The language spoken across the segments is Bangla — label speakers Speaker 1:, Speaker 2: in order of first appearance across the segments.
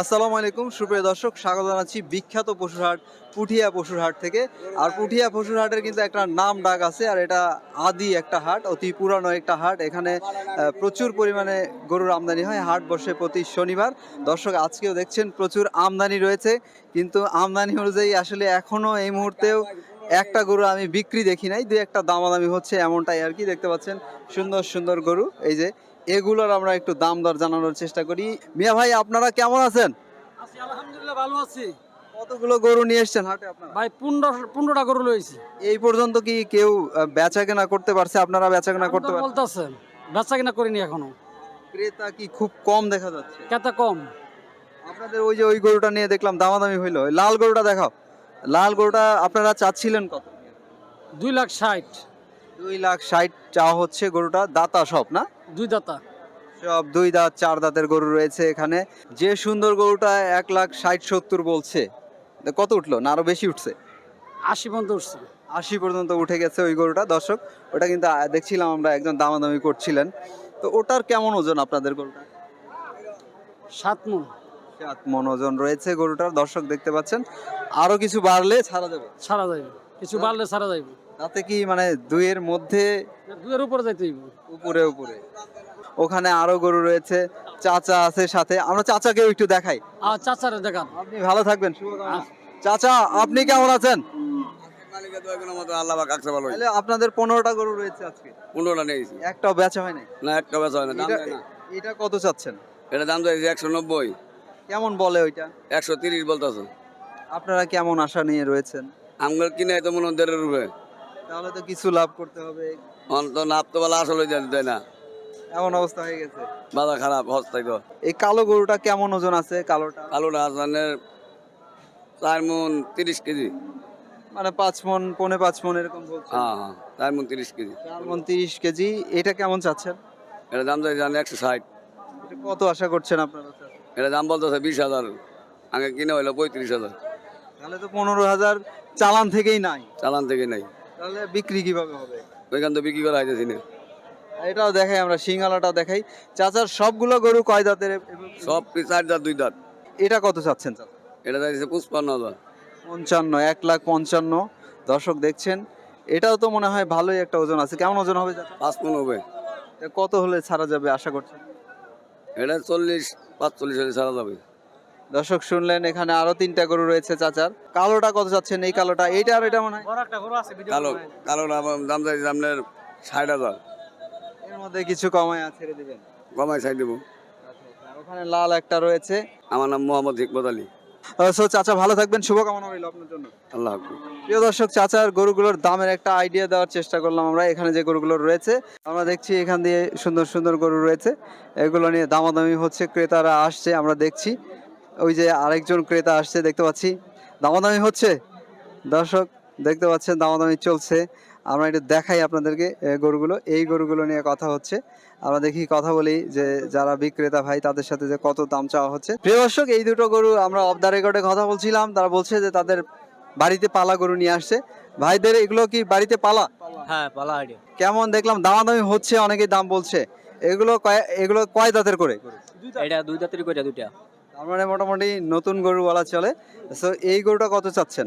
Speaker 1: আসসালামু আলাইকুম, সুপ্রিয় দর্শক, স্বাগত জানাচ্ছি বিখ্যাত পশুর হাট পুঠিয়া পশুর হাট থেকে। আর পুঠিয়া পশুর হাটের কিন্তু একটা নাম ডাক আছে, আর এটা আদি একটা হাট, অতি পুরানো একটা হাট। এখানে প্রচুর পরিমাণে গরুর আমদানি হয়, হাট বসে প্রতি শনিবার। দর্শক, আজকেও দেখছেন প্রচুর আমদানি রয়েছে, কিন্তু আমদানি অনুযায়ী আসলে এখনও এই মুহূর্তেও একটা গরু আমি বিক্রি দেখি নাই দু একটা দামাদামি হচ্ছে এমনটাই আর কি, দেখতে পাচ্ছেন। সুন্দর সুন্দর গরু, এই যে এগুলোর আমরা একটু দাম দর জানানোর চেষ্টা করি। মিয়া ভাই আপনারা কেমন আছেন?
Speaker 2: আছি আলহামদুলিল্লাহ ভালো আছি।
Speaker 1: কতগুলো গরু নিয়ে এসেছেন হাটে আপনারা?
Speaker 2: ভাই পনেরো পনেরোটা গরু লইছি
Speaker 1: এই পর্যন্ত কি কেউ বেচা কেনা করতে পারছে? আপনারা বেচা কেনা করতে পারছেন?
Speaker 2: বলতেছেন বেচা কিনা করিনি এখনও।
Speaker 1: ক্রেতা কি খুব কম দেখা যাচ্ছে?
Speaker 2: কেতা কম।
Speaker 1: আপনাদের ওই যে ওই গরুটা নিয়ে দেখলাম দামাদামি হইল। লাল গরুটা দেখাও। লাল গরুটা আপনারা চাচ্ছিলেন কত?
Speaker 2: দুই লাখ ষাট।
Speaker 1: দুই লাখ ষাট চাওয়া হচ্ছে গরুটা দাতা সব না?
Speaker 2: দুই দাতা।
Speaker 1: সব দুই দাঁত চার দাঁতের গরু রয়েছে এখানে। যে সুন্দর গরুটা এক লাখ ষাট সত্তর বলছে কত উঠল না আরও বেশি উঠছে?
Speaker 2: আশি পর্যন্ত উঠছে।
Speaker 1: আশি পর্যন্ত উঠে গেছে ওই গরুটা দর্শক। ওটা কিন্তু দেখছিলাম আমরা একজন দামাদামি করছিলেন। তো ওটার কেমন ওজন আপনাদের গরুটা?
Speaker 2: সাত মন।
Speaker 1: সাত মন ওজন রয়েছে গরুটার দর্শক দেখতে পাচ্ছেন। আরও কিছু বাড়লে ছাড়া যাবে
Speaker 2: ছাড়া যাইব কিছু বাড়লে ছাড়া যাইব।
Speaker 1: তাতে কি মানে দুইয়ের মধ্যে
Speaker 2: দুয়ের উপরে যাইতে হইব।
Speaker 1: উপরে উপরে। ওখানে আরও গরু রয়েছে চাচা আছে সাথে। আমরা চাচাকেও একটু দেখাই।
Speaker 2: আর চাচারে দেখান।
Speaker 1: আপনি ভালো থাকবেন। চাচা আপনি কেমন আছেন। তাহলে আপনাদের পনেরোটা গরু রয়েছে আজকে।
Speaker 3: পনেরোটা নিয়েছি।
Speaker 1: একটাও বেচা হয় নাই
Speaker 3: না, একটা বেচা হয় না, দাম
Speaker 1: এটা
Speaker 3: দেয় না।
Speaker 1: এটা কত চাচ্ছেন?
Speaker 3: এটা দাম চাইছে একশো নব্বই,
Speaker 1: কেমন বলে ওইটা?
Speaker 3: একশো তিরিশ বলতেছে।
Speaker 1: আপনারা কেমন আশা নিয়ে রয়েছেন?
Speaker 3: আমগুলো কিনে তো মনে হয় দেড়ের।
Speaker 1: তাহলে তো কিছু লাভ করতে হবে
Speaker 3: অন তো নাপ তো বলা আসলে দেয়- না।
Speaker 1: এমন অবস্থা হয়ে গেছে
Speaker 3: বাজার খারাপ, হস্তায় তো।
Speaker 1: এই কালো গরুটা কেমন ওজন আছে কালোটা
Speaker 3: কালোটা হাসানের চার মন তিরিশ কেজি।
Speaker 1: মানে পাঁচ মন পৌনে পাঁচ মন এরকম বলছে
Speaker 3: হ্যাঁ, হ্যাঁ, চার মণ তিরিশ কেজি।
Speaker 1: চার মন তিরিশ কেজি এটা কেমন চাচ্ছেন
Speaker 3: এটা দাম চাইছে জানে একশো ষাট।
Speaker 1: কত আশা করছেন আপনারা
Speaker 3: এটা দাম বলতেছে বিশ হাজার। আগে কিনে হইল পঁয়ত্রিশ হাজার।
Speaker 1: তাহলে তো পনেরো হাজার চালান থেকেই নাই
Speaker 3: চালান থেকে নাই।
Speaker 1: তাহলে বিক্রি কীভাবে হবে
Speaker 3: ওইখান তো বিক্রি করা হইতেছি না।
Speaker 1: এটাও দেখাই আমরা সিঙ্গালাটাও দেখাই চাচার সবগুলো গরু কয় দাঁতের
Speaker 3: সব চার দাঁত দুই দাঁত।
Speaker 1: এটা কত চাচ্ছেন চাচা
Speaker 3: এটা চাইছে পঁচপান্ন হাজার।
Speaker 1: পঞ্চান্ন এক লাখ পঞ্চান্ন দর্শক দেখছেন এটাও তো মনে হয় ভালোই একটা ওজন আছে কেমন ওজন হবে চাচা?
Speaker 3: পাঁচ মন হবে।
Speaker 1: এটা কত হলে ছাড়া যাবে আশা করছেন
Speaker 3: এটা চল্লিশ পাঁচচল্লিশ হলে ছাড়া যাবে
Speaker 1: দর্শক শুনলেন এখানে আরও তিনটা গরু রয়েছে চাচার। কালোটা কত চাচ্ছেন এই কালোটা? এইটা আর এটা মনে হয়?
Speaker 3: কালো কালো দাম চাইছে আপনার ষাট হাজার।
Speaker 1: এর মধ্যে কিছু কমায় আছে ছেড়ে দিবেন।
Speaker 3: কমাই ছাই দেবো।
Speaker 1: ওখানে লাল একটা রয়েছে।
Speaker 3: আমার নাম মোহাম্মদ হিকমত আলী।
Speaker 1: সো চাচা ভালো থাকবেন শুভকামনা রইল আপনার জন্য।
Speaker 3: আল্লাহ
Speaker 1: প্রিয় দর্শক চাচার গরুগুলোর দামের একটা আইডিয়া দেওয়ার চেষ্টা করলাম আমরা। এখানে যে গরুগুলো রয়েছে আমরা দেখছি এখান দিয়ে সুন্দর সুন্দর গরু রয়েছে। এগুলো নিয়ে দামাদামি হচ্ছে ক্রেতারা আসছে আমরা দেখছি। ওই যে আরেকজন ক্রেতা আসছে দেখতে পাচ্ছি। দামাদামি হচ্ছে। দর্শক দেখতে পাচ্ছেন দামাদামি চলছে। আমরা এটা দেখাই আপনাদেরকে গরুগুলো। এই গরুগুলো নিয়ে কথা হচ্ছে। আমরা দেখি কথা বলি যে যারা বিক্রেতা ভাই তাদের সাথে যে কত দাম চাওয়া হচ্ছে। প্রিয় দর্শক এই দুটো গরু আমরা অফ দ্য রেকর্ডে কথা বলছিলাম। তারা বলছে যে তাদের বাড়িতে পালা গরু নিয়ে আসছে। ভাইদের এগুলো কি বাড়িতে পালা?
Speaker 2: হ্যাঁ পালা
Speaker 1: কেমন দেখলাম দামাদামি হচ্ছে অনেকেই দাম বলছে। এগুলো কয়- এগুলো কয় দাঁতের করে?
Speaker 2: এটা দুই দাঁতের কইটা দুইটা।
Speaker 1: তার মানে মোটামুটি নতুন গরু বলা চলে। তো এই গরুটা কত চাচ্ছেন?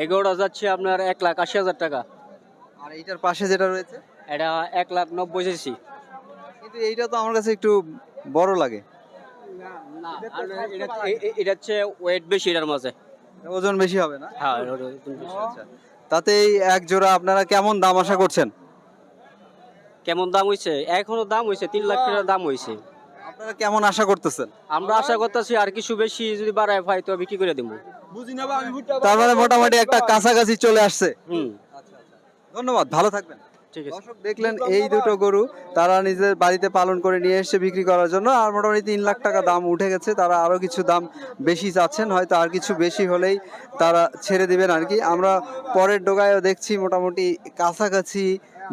Speaker 2: এই গরুটা যাচ্ছে আপনার এক লাখ আশি হাজার টাকা।
Speaker 1: আর এইটার পাশে যেটা রয়েছে?
Speaker 2: এটা এক লাখ নব্বই চাইছি।
Speaker 1: কিন্তু এইটা তো আমার কাছে একটু বড় লাগে।
Speaker 2: এটা হচ্ছে ওয়েট বেশি এটার মাঝে।
Speaker 1: ওজন বেশি হবে না?
Speaker 2: হ্যাঁ
Speaker 1: আচ্ছা। তাতে এই এক জোড়া আপনারা কেমন দাম আশা করছেন?
Speaker 2: কেমন দাম হয়েছে এখনও দাম হয়েছে তিন লাখ টাকা দাম হইছে।
Speaker 1: আপনারা কেমন আশা করতেছেন?
Speaker 2: আমরা আশা করতেছি আর কিছু বেশি যদি বাড়ায় পাই তো বিক্রি করে দিব
Speaker 1: তার মানে মোটামুটি একটা কাছাকাছি চলে আসছে।
Speaker 2: হুম।
Speaker 1: ধন্যবাদ ভালো থাকবেন। দর্শক দেখলেন এই দুটো গরু তারা নিজের বাড়িতে পালন করে নিয়ে এসে বিক্রি করার জন্য আর মোটামুটি তিন লাখ টাকা দাম উঠে গেছে তারা আরও কিছু দাম বেশি চাচ্ছেন হয়তো আর কিছু বেশি হলেই তারা ছেড়ে দিবেন আর কি। আমরা পরের ডোগায়ও দেখছি মোটামুটি কাছাকাছি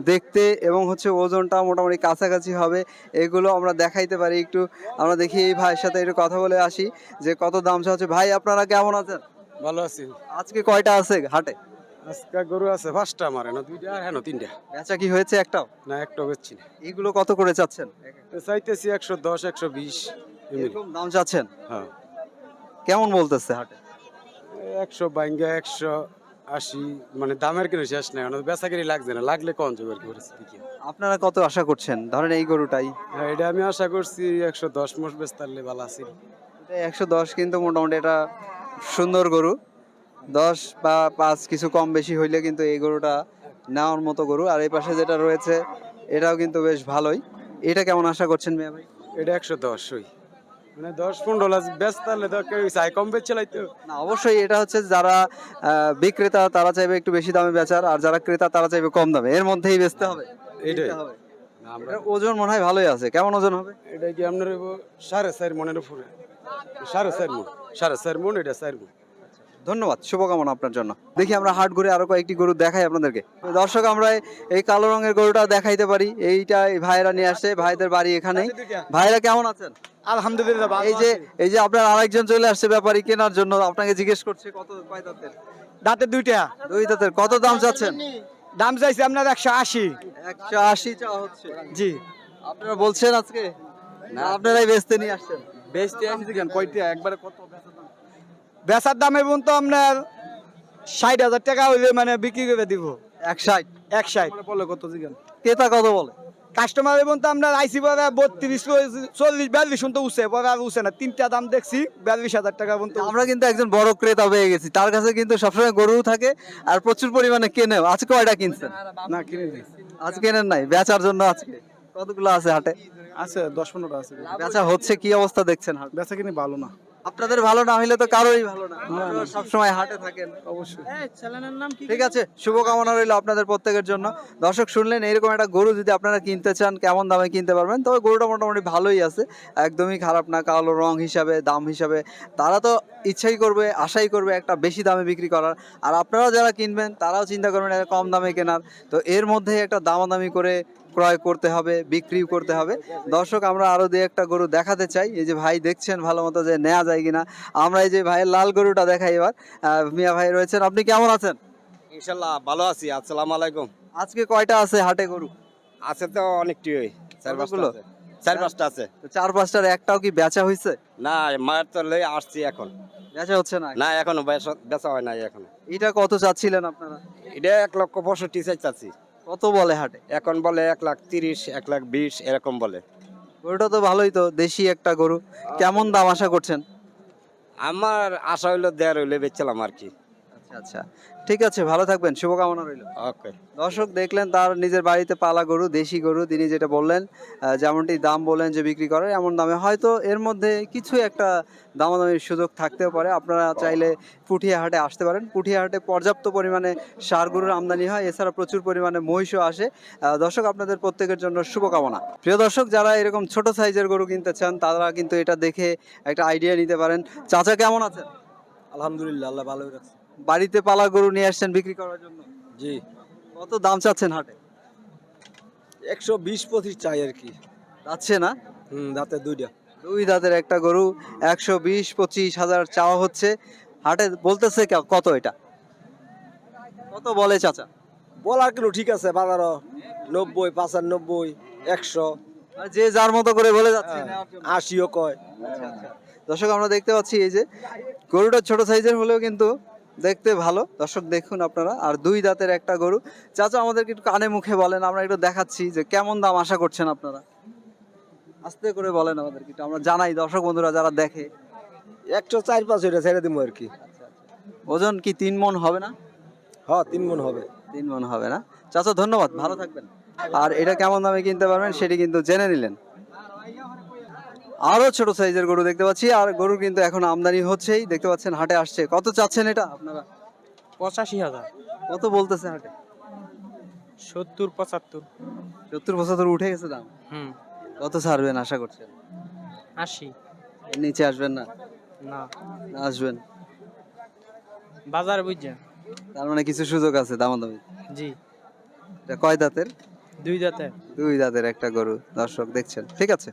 Speaker 1: দেখতে এবং হচ্ছে ওজনটা মোটামুটি কাছাকাছি হবে। এগুলো আমরা দেখাইতে পারি একটু। আমরা দেখি এই ভাইয়ের সাথে একটু কথা বলে আসি যে কত দাম চাচ্ছে ভাই আপনারা কেমন আছেন?
Speaker 4: ভালো আছি।
Speaker 1: আজকে কয়টা আছে হাটে?
Speaker 4: আজকে গরু আছে পাঁচটা আমার এনে দুইটা আর হেন তিনটা।
Speaker 1: বেচা কি হয়েছে একটাও?
Speaker 4: না একটা বেচছি না।
Speaker 1: এগুলো কত করে চাচ্ছেন?
Speaker 4: চাইতেছি একশো দশ একশো বিশ
Speaker 1: এরকম দাম চাচ্ছেন?
Speaker 4: হ্যাঁ।
Speaker 1: কেমন বলতেছে হাটে?
Speaker 4: একশো বাইঙ্গা একশো আশি মানে দামের কোনো শেষ নাই? মানে বেচা কিনি লাগছে না লাগলে কম যাবে আর কি পরিস্থিতি কি
Speaker 1: আপনারা কত আশা করছেন? ধরেন এই গরুটাই।
Speaker 4: হ্যাঁ এটা আমি আশা করছি একশো দশ মাস বেচতারলে ভালো আছে।
Speaker 1: একশো দশ কিন্তু মোটামুটি এটা সুন্দর গরু। দশ বা পাঁচ কিছু কম বেশি হইলে কিন্তু এই গরুটা নেওয়ার মতো গরু। আর এই পাশে যেটা রয়েছে এটাও কিন্তু বেশ ভালোই। এটা কেমন আশা করছেন মিয়া ভাই?
Speaker 4: এটা একশো দশ ওই। মানে দশ পনেরো লাখ বেচতারলে তো কেউ চাই কম বেচে লাইতো
Speaker 1: না অবশ্যই এটা হচ্ছে যারা বিক্রেতা তারা চাইবে একটু বেশি দামে বেচার আর যারা ক্রেতা তারা চাইবে কম দামে। এর মধ্যেই বেচতে হবে।
Speaker 4: এইটাই
Speaker 1: হবে।
Speaker 4: না, আমরা
Speaker 1: এটার ওজন মনে হয় ভালোই আছে। কেমন ওজন হবে?
Speaker 4: এটা কি আপনার সাড়ে চার মনের উপরে? সাড়ে চার মন। সাড়ে চার মন এটা চার মন।
Speaker 1: ধন্যবাদ শুভকামনা আপনার জন্য। দেখি আমরা হাট ঘুরে আরও কয়েকটি গরু দেখাই আপনাদেরকে। দর্শক আমরা এই কালো রঙের গরুটা দেখাইতে পারি। এইটা ভাইরা নিয়ে আসছে। ভাইদের বাড়ি এখানেই। ভাইরা কেমন আছেন?
Speaker 5: আলহামদুলিল্লাহ
Speaker 1: এই যে এই যে আপনার আরেকজন চলে আসছে ব্যাপারী কেনার জন্য আপনাকে জিজ্ঞেস করছে কত কয় দাঁতের?
Speaker 5: দাঁতে দুইটা।
Speaker 1: দুই দাঁতের কত দাম চাচ্ছেন?
Speaker 5: দাম চাইছে আপনার একশো আশি।
Speaker 1: একশো আশি চাওয়া হচ্ছে।
Speaker 5: জি।
Speaker 1: আপনারা বলছেন আজকে? না। আপনারাই বেচতে নিয়ে আসছেন।
Speaker 4: বেচতে আসছি কেন? কয়টা একবারে কত
Speaker 5: বেচার দাম? এবং তো আপনার ষাট হাজার টাকা হইলে মানে বিক্রি করে দিব।
Speaker 1: এক ষাট।
Speaker 5: এক ষাট।
Speaker 4: বলে কত
Speaker 1: ক্রেতা কত বলে?
Speaker 5: কাস্টমার এবং তো আপনার আইসি পরে বত্রিশ চল্লিশ বিয়াল্লিশ তো উঠছে পরে আর উঠছে না। তিনটা দাম দেখছি বিয়াল্লিশ হাজার টাকা পর্যন্ত
Speaker 1: আমরা কিন্তু একজন বড় ক্রেতা পেয়ে গেছি। তার কাছে কিন্তু সবসময় গরু থাকে আর প্রচুর পরিমাণে কেনেও। আজকে কয়টা কিনছেন?
Speaker 4: না কিনে
Speaker 1: আজকে কেনেন নাই? বেচার জন্য আজকে। কতগুলো আছে হাটে?
Speaker 4: আছে দশ পনেরোটা আছে।
Speaker 1: বেচা হচ্ছে কি অবস্থা দেখছেন হাট?
Speaker 4: বেচা কিনে ভালো না।
Speaker 1: আপনাদের ভালো না হইলে তো কারোরই ভালো না। সবসময় হাটে থাকেন।
Speaker 4: অবশ্যই।
Speaker 1: ঠিক আছে শুভকামনা রইল আপনাদের প্রত্যেকের জন্য। দর্শক শুনলেন এরকম একটা গরু যদি আপনারা কিনতে চান কেমন দামে কিনতে পারবেন? তবে গরুটা মোটামুটি ভালোই আছে। একদমই খারাপ না কালো রং হিসাবে দাম হিসাবে। তারা তো ইচ্ছাই করবে আশাই করবে একটা বেশি দামে বিক্রি করার। আর আপনারা যারা কিনবেন তারাও চিন্তা করবেন কম দামে কেনার। তো এর মধ্যে একটা দামাদামি করে ক্রয় করতে হবে বিক্রি করতে হবে। দর্শক আমরা আরও দুই একটা গরু দেখাতে চাই। এই যে ভাই দেখছেন ভালো মতো যে নেওয়া যায় কিনা। আমরা এই যে ভাইয়ের লাল গরুটা দেখাই এবার। মিয়া ভাই রয়েছেন। আপনি কেমন আছেন?
Speaker 3: ইনশাল্লাহ ভালো আছি। আসসালামু আলাইকুম।
Speaker 1: আজকে কয়টা আছে হাটে গরু?
Speaker 3: আছে তো অনেকটি ওই চার পাঁচটা আছে। চার পাঁচটা আছে।
Speaker 1: চার পাঁচটার একটাও কি বেচা হয়েছে
Speaker 3: না মায়ের তো লই আসছি এখন।
Speaker 1: বেচা হচ্ছে না?
Speaker 3: না এখনও বেচা- বেচা হয় নাই এখনও।
Speaker 1: এটা কত চাচ্ছিলেন আপনারা?
Speaker 3: এটা এক লক্ষ পঁয়ষট্টি চাইছি
Speaker 1: কত বলে হাটে?
Speaker 3: এখন বলে এক লাখ তিরিশ এক লাখ বিশ এরকম বলে।
Speaker 1: গরুটা তো ভালোই তো দেশি একটা গরু। কেমন দাম আশা করছেন?
Speaker 3: আমার আশা হইল দেড় হইলে বেচছিলাম আর কি।
Speaker 1: আচ্ছা আচ্ছা। ঠিক আছে ভালো থাকবেন। শুভকামনা রইল।
Speaker 3: ওকে।
Speaker 1: দর্শক দেখলেন তার নিজের বাড়িতে পালা গরু দেশি গরু তিনি যেটা বললেন যেমনটি দাম বললেন যে বিক্রি করে এমন দামে। হয়তো এর মধ্যে কিছু একটা দামাদামির সুযোগ থাকতেও পারে। আপনারা চাইলে পুঠিয়া হাটে আসতে পারেন। পুঠিয়া হাটে পর্যাপ্ত পরিমাণে সার গরুর আমদানি হয়। এছাড়া প্রচুর পরিমাণে মহিষও আসে। দর্শক আপনাদের প্রত্যেকের জন্য শুভকামনা। প্রিয় দর্শক যারা এরকম ছোট সাইজের গরু কিনতে চান তারা কিন্তু এটা দেখে একটা আইডিয়া নিতে পারেন। চাচা কেমন আছেন?
Speaker 5: আলহামদুলিল্লাহ আল্লাহ ভালোই রাখছে।
Speaker 1: বাড়িতে পালা গরু নিয়ে আসছেন বিক্রি করার জন্য?
Speaker 5: জি।
Speaker 1: কত দাম চাচ্ছেন হাটে?
Speaker 5: একশো বিশ পঁচিশ চাই আর কি।
Speaker 1: যাচ্ছে না?
Speaker 5: হুম দাঁতে দুইটা।
Speaker 1: দুই দাঁতের একটা গরু একশো বিশ পঁচিশ হাজার চাওয়া হচ্ছে। হাটে বলতেছে কে- কত এটা? কত বলে চাচা?
Speaker 5: বলার কিলো ঠিক আছে বাজারও নব্বই পাঁচানব্বই একশো।
Speaker 1: আর যে যার মতো করে বলে যাচ্ছে নেওয়ার জন্য।
Speaker 5: আশিও কয়।
Speaker 1: দর্শক আমরা দেখতে পাচ্ছি এই যে গরুটা ছোট সাইজের হলেও কিন্তু দেখতে ভালো। দর্শক দেখুন আপনারা। আর দুই দাঁতের একটা গরু। চাচা আমাদেরকে একটু কানে মুখে বলেন আমরা একটু দেখাচ্ছি যে কেমন দাম আশা করছেন আপনারা? আস্তে করে বলেন আমাদেরকে একটু আমরা জানাই। দর্শক বন্ধুরা যারা দেখে।
Speaker 5: একশো চার পাঁচ ওইটা ছেড়ে দিব আর কি।
Speaker 1: ওজন কি তিন মন হবে না?
Speaker 5: হ্যাঁ তিন মন হবে।
Speaker 1: তিন মন হবে না। চাচা ধন্যবাদ। ভালো থাকবেন। আর এটা কেমন দামে কিনতে পারবেন সেটি কিন্তু জেনে নিলেন। আরও ছোট সাইজের গরু দেখতে পাচ্ছি। আর গরু কিন্তু এখন আমদানি হচ্ছেই। দেখতে পাচ্ছেন হাটে আসছে। কত চাচ্ছেন এটা আপনারা?
Speaker 6: পঁচাশি হাজার।
Speaker 1: কত বলতেছে হাটে?
Speaker 6: সত্তর পঁচাত্তর।
Speaker 1: সত্তর পঁচাত্তর উঠে গেছে দাম?
Speaker 6: হুম।
Speaker 1: কত ছাড়বেন আশা করছেন?
Speaker 6: আশি।
Speaker 1: নিচে আসবেন
Speaker 6: না?
Speaker 1: না। আসবেন।
Speaker 6: বাজার বুঝছেন?
Speaker 1: তার মানে কিছু সুযোগ আছে দামাদামি?
Speaker 6: জি।
Speaker 1: এটা কয় দাঁতের?
Speaker 6: দুই দাঁতে
Speaker 1: দুই দাঁতের একটা গরু দর্শক দেখছেন। ঠিক আছে।